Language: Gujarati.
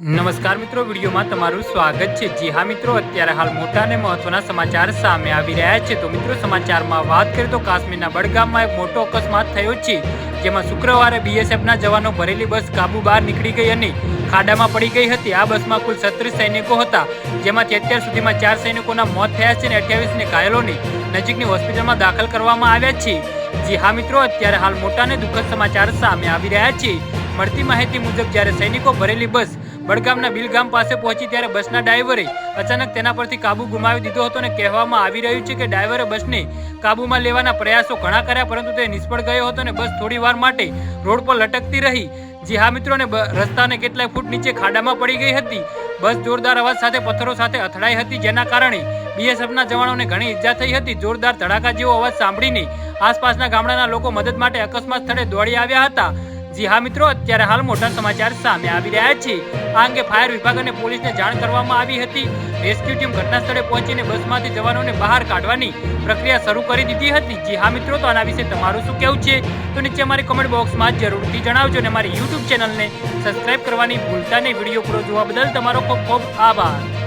નમસ્કાર મિત્રો, વિડીયોમાં તમારું સ્વાગત છે. જી હા મિત્રો, અત્યારે હાલ મોટા અને મહત્વના સમાચાર સામે આવી રહ્યા છે. તો મિત્રો, સમાચારમાં વાત કરીએ તો કાશ્મીરના બડગામમાં એક મોટો અકસ્માત થયો છે, જેમાં શુક્રવારે બીએસએફના જવાનો ભરેલી બસ કાબુ બહાર નીકળી ગઈ અને ખાડામાં પડી ગઈ હતી. આ બસમાં કુલ છત્રીસ સૈનિકો હતા, જેમાંથી અત્યાર સુધીમાં ચાર સૈનિકોના મોત થયા છે અને અઠ્યાવીસને ઘાયલોને નજીકની હોસ્પિટલમાં દાખલ કરવામાં આવ્યા છે. જી હા મિત્રો, અત્યારે હાલ મોટા અને દુઃખદ સમાચાર સામે આવી રહ્યા છે. મળતી માહિતી મુજબ જ્યારે સૈનિકો ભરેલી બસ બડગામના બિલગામ પાસે પહોંચી ત્યારે બસના ડ્રાઈવરે અચાનક તેના પરથી કાબુ ગુમાવી દીધો હતો અને કહેવામાં આવી રહ્યું છે કે ડ્રાઈવરે બસને કાબુમાં લેવાના પ્રયાસો ઘણા કર્યા પરંતુ તે નિષ્ફળ ગયો હતો અને બસ થોડી વાર માટે રોડ પર લટકતી રહી. જી હા મિત્રો ને રસ્તાને કેટલાય ફૂટ નીચે ખાડામાં પડી ગઈ હતી. બસ જોરદાર અવાજ સાથે, પથ્થરો સાથે અથડાઈ હતી, જેના કારણે બીએસએફના જવાનોને ઘણી ઈજા થઈ હતી. જોરદાર ધડાકા જેવો અવાજ સાંભળીને આસપાસના ગામડાના લોકો મદદ માટે અકસ્માત સ્થળે દોડી આવ્યા હતા. જી હા મિત્રો, અત્યારે હાલ મોટા સમાચાર સામે આવી રહ્યા છે. આ અંગે ફાયર વિભાગ અને પોલીસને જાણ કરવામાં આવી હતી. રેસ્ક્યુ ટીમ ઘટના સ્થળે પહોંચીને બસમાંથી જવાનોને બહાર કાઢવાની પ્રક્રિયા શરૂ કરી દીધી હતી. જી હા મિત્રો, તો આના વિશે તમારું શું કહેવું છે? તો નીચે અમારી કોમેન્ટ બોક્સમાં જરૂરથી જણાવજો અને અમારી યુટ્યુબ ચેનલને સબસ્ક્રાઇબ કરવાની ભૂલતા નહીં. વીડિયો પૂરો જોવા બદલ તમારો ખૂબ ખૂબ આભાર.